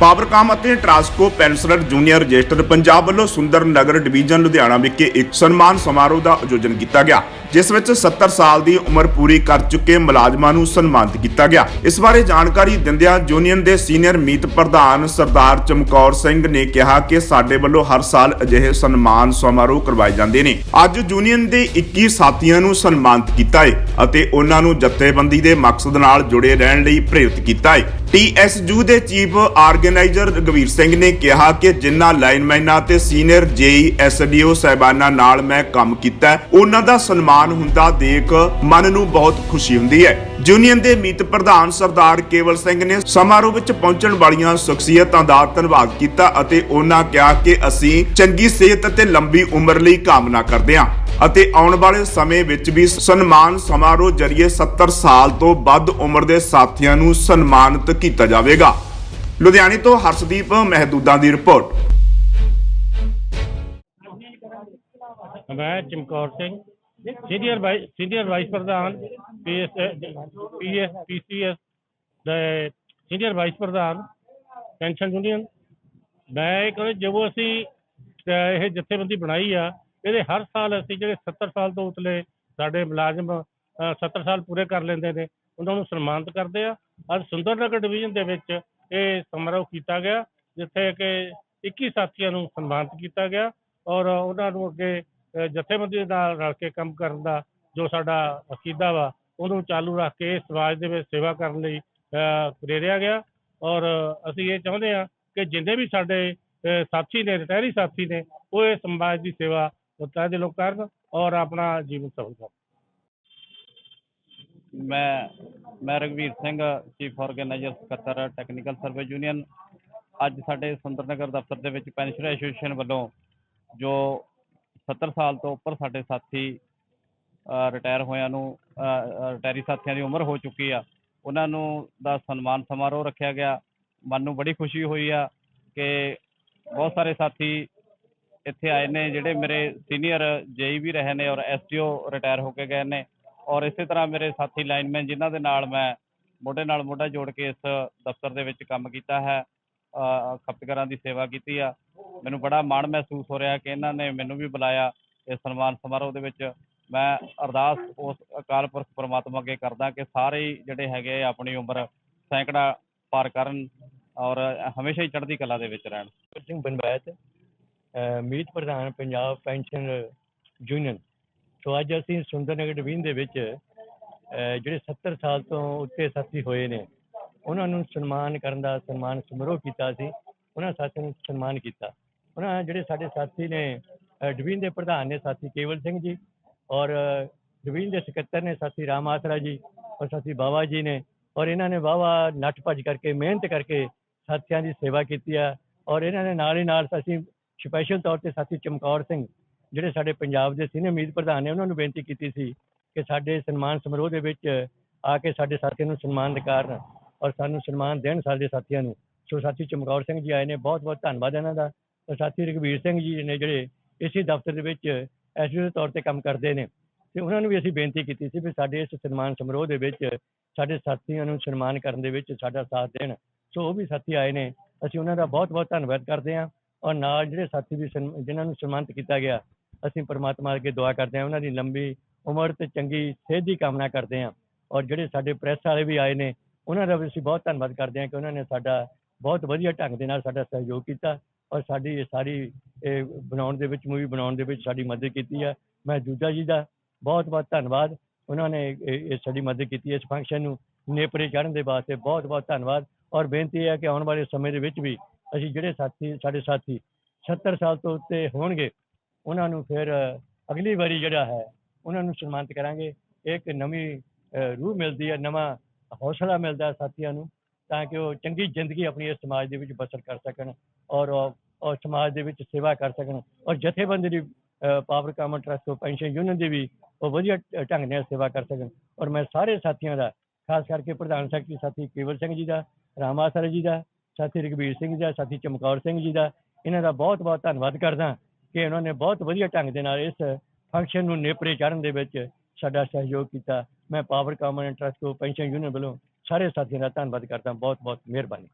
ਪਾਵਰਕਾਮ ਅਤੇ ਟਰਾਂਸਕੋ ਪੈਨਸਲਰ junior register Punjab ਵੱਲੋਂ ਸੁੰਦਰ ਨਗਰ ਡਿਵੀਜ਼ਨ ਲੁਧਿਆਣਾ ਵਿਖੇ ਇੱਕ ਸਨਮਾਨ ਸਮਾਰੋਹ ਦਾ ਆਯੋਜਨ ਕੀਤਾ ਗਿਆ। ਜਿਸ ਵਿੱਚ 70 ਸਾਲ ਦੀ ਉਮਰ ਪੂਰੀ ਕਰ ਚੁੱਕੇ ਮੁਲਾਜ਼ਮਾਂ ਨੂੰ ਸਨਮਾਨਿਤ ਕੀਤਾ ਗਿਆ। ਇਸ ਬਾਰੇ ਜਾਣਕਾਰੀ ਦਿੰਦਿਆਂ ਯੂਨੀਅਨ ਦੇ ਸੀਨੀਅਰ ਮੀਤ ਪ੍ਰਧਾਨ ਸਰਦਾਰ ਚਮਕੌਰ ਸਿੰਘ ਨੇ ਕਿਹਾ ਕਿ ਸਾਡੇ ਵੱਲੋਂ ਹਰ ਸਾਲ ਅਜਿਹੇ ਸਨਮਾਨ ਸਮਾਰੋਹ ਕਰਵਾਏ ਜਾਂਦੇ ਨੇ। ਅੱਜ ਯੂਨੀਅਨ ਦੇ 21 ਸਾਥੀਆਂ ਨੂੰ ਸਨਮਾਨਿਤ ਕੀਤਾ ਹੈ ਅਤੇ ਉਹਨਾਂ ਨੂੰ ਜਥੇਬੰਦੀ ਦੇ ਮਕਸਦ ਨਾਲ ਜੁੜੇ ਰਹਿਣ ਲਈ ਪ੍ਰੇਰਿਤ ਕੀਤਾ ਹੈ ਟੀਐਸਯੂ ਦੇ ਚੀਫ ਆਰਗੇਨਾਈਜ਼ਰ ਰਗਵੀਰ ਸਿੰਘ ਨੇ ਕਿਹਾ ਕਿ ਜਿਨ੍ਹਾਂ ਲਾਈਨਮੈਨਾਂ ਤੇ ਸੀਨੀਅਰ ਜੇਈ ਐਸਡੀਓ ਸਹਿਬਾਨਾਂ ਨਾਲ ਮੈਂ ਕੰਮ ਕੀਤਾ, ਉਹਨਾਂ ਦਾ ਸਨਮਾਨ ਹੁੰਦਾ ਦੇਖ ਮਨ ਨੂੰ ਬਹੁਤ ਖੁਸ਼ੀ ਹੁੰਦੀ ਹੈ। ਯੂਨੀਅਨ ਦੇ ਮੀਤ ਪ੍ਰਧਾਨ ਸਰਦਾਰ ਕੇਵਲ ਸਿੰਘ ਨੇ ਸਮਾਰੋਹ ਵਿੱਚ ਪਹੁੰਚਣ ਵਾਲੀਆਂ ਸ਼ਖਸੀਅਤਾਂ ਦਾ ਧੰਨਵਾਦ ਕੀਤਾ ਅਤੇ ਉਹਨਾਂ ਕਿਹਾ ਕਿ ਅਸੀਂ ਚੰਗੀ ਸਿਹਤ ਅਤੇ ਲੰਬੀ ਉਮਰ ਲਈ ਕਾਮਨਾ ਕਰਦੇ ਹਾਂ ਅਤੇ ਆਉਣ ਵਾਲੇ ਸਮੇਂ ਵਿੱਚ ਵੀ ਸਨਮਾਨ ਸਮਾਰੋਹ ਜਰੀਏ 70 ਸਾਲ ਤੋਂ ਵੱਧ ਉਮਰ ਦੇ ਸਾਥੀਆਂ ਨੂੰ ਸਨਮਾਨਿਤ ਕੀਤਾ ਜਾਵੇਗਾ। ਲੁਧਿਆਣੇ ਤੋਂ ਹਰਸ਼ਦੀਪ ਮਹਿਦੂਦਾਂ ਦੀ ਰਿਪੋਰਟ। ਮੈਂ Chamkaur Singh. Senior vice senior vice ਪ੍ਰਧਾਨ, ਪੀਐਸ ਪੀਐਸ, ਪੀਸੀਐਸ ਦੇ ਸੀਨੀਅਰ ਵਾਈਸ ਪ੍ਰਧਾਨ, ਪੈਨਸ਼ਨ ਯੂਨੀਅਨ। ਮੈਂ ਇਹ ਕਹਿੰਦਾ ਜਦੋਂ ਅਸੀਂ ਇਹ ਜਥੇਬੰਦੀ ਬਣਾਈ ਆ, ਇਹਦੇ ਹਰ ਸਾਲ ਅਸੀਂ ਜਿਹੜੇ 70 ਸਾਲ ਤੋਂ ਉਤਲੇ ਸਾਡੇ ਮੁਲਾਜ਼ਮ, ਅਹ 70 ਸਾਲ ਪੂਰੇ ਕਰ ਲੈਂਦੇ ਨੇ, ਉਹਨਾਂ ਨੂੰ ਸਨਮਾਨਿਤ ਕਰਦੇ ਆ। ਅੱਜ ਸੁੰਦਰਨਗਰ ਡਿਵੀਜ਼ਨ ਦੇ ਵਿੱਚ ਇਹ ਸਮਾਰੋਹ ਕੀਤਾ ਗਿਆ, ਜਿੱਥੇ ਕਿ 21 ਸਾਥੀਆਂ ਨੂੰ ਸਨਮਾਨਿਤ ਕੀਤਾ ਗਿਆ ਔਰ ਉਹਨਾਂ ਨੂੰ ਅੱਗੇ ਜਥੇਬੰਦੀ ਦੇ ਨਾਲ ਰਲ ਕੇ ਕੰਮ ਕਰਨ ਦਾ ਜੋ ਸਾਡਾ ਅਕੀਦਾ ਵਾ, ਉਹਨੂੰ ਚਾਲੂ ਰੱਖ ਕੇ ਸਮਾਜ ਦੇ ਵਿੱਚ ਸੇਵਾ ਕਰਨ ਲਈ ਪ੍ਰੇਰਿਆ ਗਿਆ। ਔਰ ਅਸੀਂ ਇਹ ਚਾਹੁੰਦੇ ਹਾਂ ਕਿ ਜਿੰਨੇ ਵੀ ਸਾਡੇ ਸਾਥੀ ਨੇ, ਰਿਟਾਇਰੀ ਸਾਥੀ ਨੇ, ਉਹ ਇਹ ਸਮਾਜ ਦੀ ਸੇਵਾ ਉਤਸ਼ਾਹ ਦੇ ਲੋਕ ਕਰਨ ਔਰ ਆਪਣਾ ਜੀਵਨ ਸਫਲ ਕਰਨ। ਮੈਂ ਮੈਂ ਰਗਵੀਰ ਸਿੰਘ ਚੀਫ ਆਰਗੇਨਾਈਜ਼ਰ ਸਕੱਤਰ ਟੈਕਨੀਕਲ ਸਰਵਿਸ ਯੂਨੀਅਨ ਅੱਜ ਸਾਡੇ ਸੁੰਦਰਨਗਰ ਦਫ਼ਤਰ ਦੇ ਵਿੱਚ ਪੈਨਸ਼ਨ ਐਸੋਸੀਏਸ਼ਨ ਵੱਲੋਂ ਜੋ 70 ਸਾਲ ਤੋਂ ਉੱਪਰ ਸਾਡੇ ਸਾਥੀ ਰਿਟਾਇਰ ਹੋਇਆਂ ਨੂੰ ਰਿਟਾਇਰੀ ਸਾਥੀਆਂ ਦੀ ਉਮਰ ਹੋ ਚੁੱਕੀ ਆ। ਉਹਨਾਂ ਨੂੰ ਦਾ ਸਨਮਾਨ ਸਮਾਰੋਹ ਰੱਖਿਆ ਗਿਆ। ਮਨ ਨੂੰ ਬੜੀ ਖੁਸ਼ੀ ਹੋਈ ਆ ਕਿ ਬਹੁਤ ਸਾਰੇ ਸਾਥੀ ਇੱਥੇ ਆਏ ਨੇ, ਜਿਹੜੇ ਮੇਰੇ ਸੀਨੀਅਰ ਜੇਈ ਵੀ ਰਹੇ ਨੇ ਔਰ ਐਸਟੀਓ ਰਿਟਾਇਰ ਹੋ ਕੇ ਗਏ ਨੇ। ਔਰ ਇਸੇ ਤਰ੍ਹਾਂ ਮੇਰੇ ਸਾਥੀ ਲਾਈਨਮੈਨ ਜਿਨ੍ਹਾਂ ਦੇ ਨਾਲ ਮੈਂ ਮੋਢੇ ਨਾਲ ਮੋਢਾ ਜੋੜ ਕੇ ਇਸ ਦਫ਼ਤਰ ਦੇ ਵਿੱਚ ਕੰਮ ਕੀਤਾ ਹੈ ਖਪਤਕਾਰਾਂ ਦੀ ਸੇਵਾ ਕੀਤੀ ਆ। ਮੈਨੂੰ ਬੜਾ ਮਾਣ ਮਹਿਸੂਸ ਹੋ ਰਿਹਾ ਕਿ ਇਹਨਾਂ ਨੇ ਮੈਨੂੰ ਵੀ ਬੁਲਾਇਆ ਇਸ ਸਨਮਾਨ ਸਮਾਰੋਹ ਦੇ ਵਿੱਚ। ਮੈਂ ਅਰਦਾਸ ਉਸ ਅਕਾਲ ਪੁਰਖ ਪ੍ਰਮਾਤਮਾ ਅੱਗੇ ਕਰਦਾ ਕਿ ਸਾਰੇ ਜਿਹੜੇ ਹੈਗੇ ਆਪਣੀ ਉਮਰ ਸੈਂਕੜਾ ਪਾਰ ਕਰਨ ਔਰ ਹਮੇਸ਼ਾ ਹੀ ਚੜ੍ਹਦੀ ਕਲਾ ਦੇ ਵਿੱਚ ਰਹਿਣ। ਸਿੰਘ ਬਨਵੈਤ ਅਹ ਮੀਤ ਪ੍ਰਧਾਨ ਪੰਜਾਬ ਪੈਨਸ਼ਨ ਯੂਨੀਅਨ। ਸੋ ਅੱਜ ਅਸੀਂ ਸੁੰਦਰਨਗਰ ਡਿਵੀਜ਼ਨ ਦੇ ਵਿੱਚ, ਅਹ ਜਿਹੜੇ 70 ਸਾਲ ਤੋਂ ਉੱਤੇ ਸਾਥੀ ਹੋਏ ਨੇ, ਉਹਨਾਂ ਨੂੰ ਸਨਮਾਨ ਕਰਨ ਦਾ ਸਨਮਾਨ ਸਮਾਰੋਹ ਕੀਤਾ ਸੀ। ਉਹਨਾਂ ਸਾਥੀਆਂ ਨੂੰ ਸਨਮਾਨ ਕੀਤਾ। ਉਹਨਾਂ ਜਿਹੜੇ ਸਾਡੇ ਸਾਥੀ ਨੇ ਡਿਵੀਜ਼ਨ ਦੇ ਪ੍ਰਧਾਨ ਨੇ ਸਾਥੀ ਕੇਵਲ ਸਿੰਘ ਜੀ ਔਰ ਡਿਵੀਜ਼ਨ ਦੇ ਸਕੱਤਰ ਨੇ ਸਾਥੀ ਰਾਮ ਆਸਰਾ ਜੀ ਔਰ ਸਾਥੀ ਬਾਵਾ ਜੀ ਨੇ ਔਰ ਇਹਨਾਂ ਨੇ ਵਾਹਵਾ ਨੱਠ ਭੱਜ ਕਰਕੇ, ਮਿਹਨਤ ਕਰਕੇ ਸਾਥੀਆਂ ਦੀ ਸੇਵਾ ਕੀਤੀ ਆ ਔਰ ਇਹਨਾਂ ਨੇ ਨਾਲ ਹੀ ਨਾਲ ਅਸੀਂ ਸਪੈਸ਼ਲ ਤੌਰ ਤੇ ਸਾਥੀ ਚਮਕੌਰ ਸਿੰਘ ਜਿਹੜੇ ਸਾਡੇ ਪੰਜਾਬ ਦੇ ਸੀਨੀਅਰ ਮੀਤ ਪ੍ਰਧਾਨ ਨੇ ਉਹਨਾਂ ਨੂੰ ਬੇਨਤੀ ਕੀਤੀ ਸੀ ਕਿ ਸਾਡੇ ਸਨਮਾਨ ਸਮਾਰੋਹ ਦੇ ਵਿੱਚ ਆ ਕੇ ਸਾਡੇ ਸਾਥੀਆਂ ਨੂੰ ਸਨਮਾਨ ਕਰਨ ਔਰ ਸਾਨੂੰ ਸਨਮਾਨ ਦੇਣ ਸਾਡੇ ਸਾਥੀਆਂ ਨੂੰ। ਸੋ ਸਾਥੀ ਚਮਕੌਰ ਸਿੰਘ ਜੀ ਆਏ ਨੇ ਬਹੁਤ ਬਹੁਤ ਧੰਨਵਾਦ ਇਹਨਾਂ ਦਾ। ਸਾਥੀ ਰਘਵੀਰ ਸਿੰਘ ਜੀ ਨੇ ਜਿਹੜੇ ਇਸੇ ਦਫ਼ਤਰ ਦੇ ਵਿੱਚ ਐਸਡੀਓ ਦੇ ਤੌਰ ਤੇ ਕੰਮ ਕਰਦੇ ਨੇ ਤੇ ਉਹਨਾਂ ਨੂੰ ਵੀ ਅਸੀਂ ਬੇਨਤੀ ਕੀਤੀ ਸੀ ਵੀ ਸਾਡੇ ਇਸ ਸਨਮਾਨ ਸਮਾਰੋਹ ਦੇ ਵਿੱਚ ਸਾਡੇ ਸਾਥੀਆਂ ਨੂੰ ਸਨਮਾਨ ਕਰਨ ਦੇ ਵਿੱਚ ਸਾਡਾ ਸਾਥ ਦੇਣ। ਸੋ ਉਹ ਵੀ ਸਾਥੀ ਆਏ ਨੇ, ਅਸੀਂ ਉਹਨਾਂ ਦਾ ਬਹੁਤ ਬਹੁਤ ਧੰਨਵਾਦ ਕਰਦੇ ਹਾਂ ਔਰ ਨਾਲ ਜਿਹੜੇ ਸਾਥੀ ਵੀ ਸਨਮ- ਜਿਨ੍ਹਾਂ ਨੂੰ ਸਨਮਾਨਿਤ ਕੀਤਾ ਗਿਆ, ਅਸੀਂ ਪਰਮਾਤਮਾ ਅੱਗੇ ਦੁਆ ਕਰਦੇ ਹਾਂ, ਉਹਨਾਂ ਦੀ ਲੰਬੀ ਉਮਰ ਤੇ ਚੰਗੀ ਸਿਹਤ ਦੀ ਕਾਮਨਾ ਕਰਦੇ ਹਾਂ ਔਰ ਜਿਹੜੇ ਸਾਡੇ ਪ੍ਰੈਸ ਵਾਲੇ ਵੀ ਆਏ ਨੇ, ਉਹਨਾਂ ਦਾ ਵੀ ਅਸੀਂ ਬਹੁਤ ਧੰਨਵਾਦ ਕਰਦੇ ਹਾਂ ਕਿ ਉਹਨਾਂ ਨੇ ਸਾਡਾ ਬਹੁਤ ਵਧੀਆ ਢੰਗ ਦੇ ਨਾਲ ਸਾਡਾ ਸਹਿਯੋਗ ਕੀਤਾ। ਔਰ ਸਾਡੀ ਇਹ ਸਾਰੀ, ਇਹ ਬਣਾਉਣ ਦੇ ਵਿੱਚ ਮੂਵੀ ਬਣਾਉਣ ਦੇ ਵਿੱਚ ਸਾਡੀ ਮਦਦ ਕੀਤੀ ਹੈ। ਮੈਂ ਜੂਜਾ ਜੀ ਦਾ ਬਹੁਤ ਬਹੁਤ ਧੰਨਵਾਦ। ਉਹਨਾਂ ਨੇ ਇਹ ਸਾਡੀ ਮਦਦ ਕੀਤੀ ਇਸ ਫੰਕਸ਼ਨ ਨੂੰ ਨੇਪਰੇ ਚੜ੍ਹਨ ਦੇ ਵਾਸਤੇ। ਬਹੁਤ ਬਹੁਤ ਧੰਨਵਾਦ। ਔਰ ਬੇਨਤੀ ਹੈ ਕਿ ਆਉਣ ਵਾਲੇ ਸਮੇਂ ਦੇ ਵਿੱਚ ਵੀ ਅਸੀਂ ਜਿਹੜੇ ਸਾਥੀ, ਸਾਡੇ ਸਾਥੀ 70 ਸਾਲ ਤੋਂ ਉੱਤੇ ਹੋਣਗੇ, ਉਹਨਾਂ ਨੂੰ ਫਿਰ ਅਗਲੀ ਵਾਰੀ ਜਿਹੜਾ ਹੈ, ਉਹਨਾਂ ਨੂੰ ਸਨਮਾਨਿਤ ਕਰਾਂਗੇ। ਇੱਕ ਨਵੀਂ ਰੂਹ ਮਿਲਦੀ ਹੈ, ਨਵਾਂ ਹੌਸਲਾ ਮਿਲਦਾ ਸਾਥੀਆਂ ਨੂੰ, ਤਾਂ ਕਿ ਉਹ ਚੰਗੀ ਜ਼ਿੰਦਗੀ ਆਪਣੀ ਇਸ ਸਮਾਜ ਦੇ ਵਿੱਚ ਬਸਰ ਕਰ ਸਕਣ। ਔਰ ਔਰ ਸਮਾਜ ਦੇ ਵਿੱਚ ਸੇਵਾ ਕਰ ਸਕਣ ਔਰ ਜਥੇਬੰਦੀ ਦੀ power common trust pension union ਦੀ ਵੀ ਉਹ ਵਧੀਆ ਢ- ਢੰਗ ਨਾਲ ਸੇਵਾ ਕਰ ਸਕਣ ਔਰ ਮੈਂ ਸਾਰੇ ਸਾਥੀਆਂ ਦਾ, ਖਾਸ ਕਰਕੇ ਪ੍ਰਧਾਨ ਸੈਕਟਰੀ ਸਾਥੀ ਕੇਵਲ ਸਿੰਘ ਜੀ ਦਾ, ਰਾਮਾਸਰ ਜੀ ਦਾ, ਸਾਥੀ ਰਘਬੀਰ ਸਿੰਘ ਜੀ ਦਾ, ਸਾਥੀ ਚਮਕੌਰ ਸਿੰਘ ਜੀ ਦਾ, ਇਹਨਾਂ ਦਾ ਬਹੁਤ ਬਹੁਤ ਧੰਨਵਾਦ ਕਰਦਾ ਕਿ ਉਹਨਾਂ ਨੇ ਬਹੁਤ ਵਧੀਆ ਢੰਗ ਦੇ ਨਾਲ ਇਸ ਫੰਕਸ਼ਨ ਨੂੰ ਨੇਪਰੇ ਚਾੜਨ ਦੇ ਵਿੱਚ ਸਾਡਾ ਸਹਿਯੋਗ ਕੀਤਾ। ਮੈਂ power common trust pension union ਵੱਲੋਂ ਸਾਰੇ ਸਾਥੀਆਂ ਦਾ ਧੰਨਵਾਦ ਕਰਦਾ। ਬਹੁਤ ਬਹੁਤ ਮਿਹਰਬਾਨੀ।